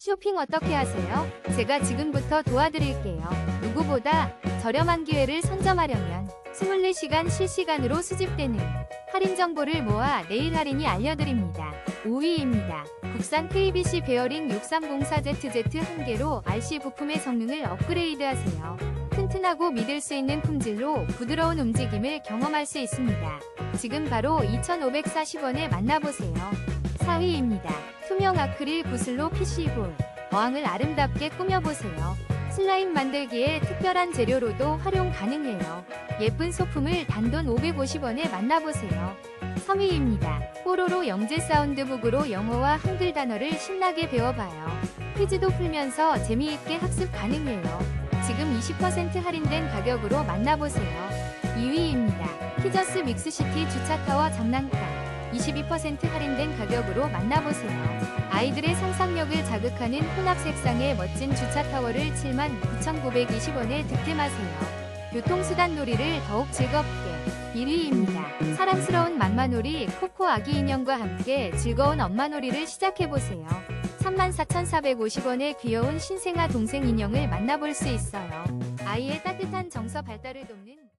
쇼핑 어떻게 하세요? 제가 지금부터 도와드릴게요. 누구보다 저렴한 기회를 선점하려면 24시간 실시간으로 수집되는 할인 정보를 모아 내일 할인이 알려드립니다. 5위입니다. 국산 KBC 베어링 6304ZZ 한 개로 RC 부품의 성능을 업그레이드하세요. 튼튼하고 믿을 수 있는 품질로 부드러운 움직임을 경험할 수 있습니다. 지금 바로 2,540원에 만나보세요. 4위입니다. 투명 아크릴 붓슬로 PC볼. 어항을 아름답게 꾸며보세요. 슬라임 만들기에 특별한 재료로도 활용 가능해요. 예쁜 소품을 단돈 550원에 만나보세요. 3위입니다. 뽀로로 영재 사운드북으로 영어와 한글 단어를 신나게 배워봐요. 퀴즈도 풀면서 재미있게 학습 가능해요. 지금 20% 할인된 가격으로 만나보세요. 2위입니다. 키저스 믹스시티 주차타워 장난감. 22% 할인된 가격으로 만나보세요. 아이들의 상상력을 자극하는 혼합 색상의 멋진 주차 타워를 79,920원에 득템하세요. 교통수단 놀이를 더욱 즐겁게 1위입니다. 사랑스러운 맘마놀이 코코 아기 인형과 함께 즐거운 엄마놀이를 시작해보세요. 34,450원의 귀여운 신생아 동생 인형을 만나볼 수 있어요. 아이의 따뜻한 정서 발달을 돕는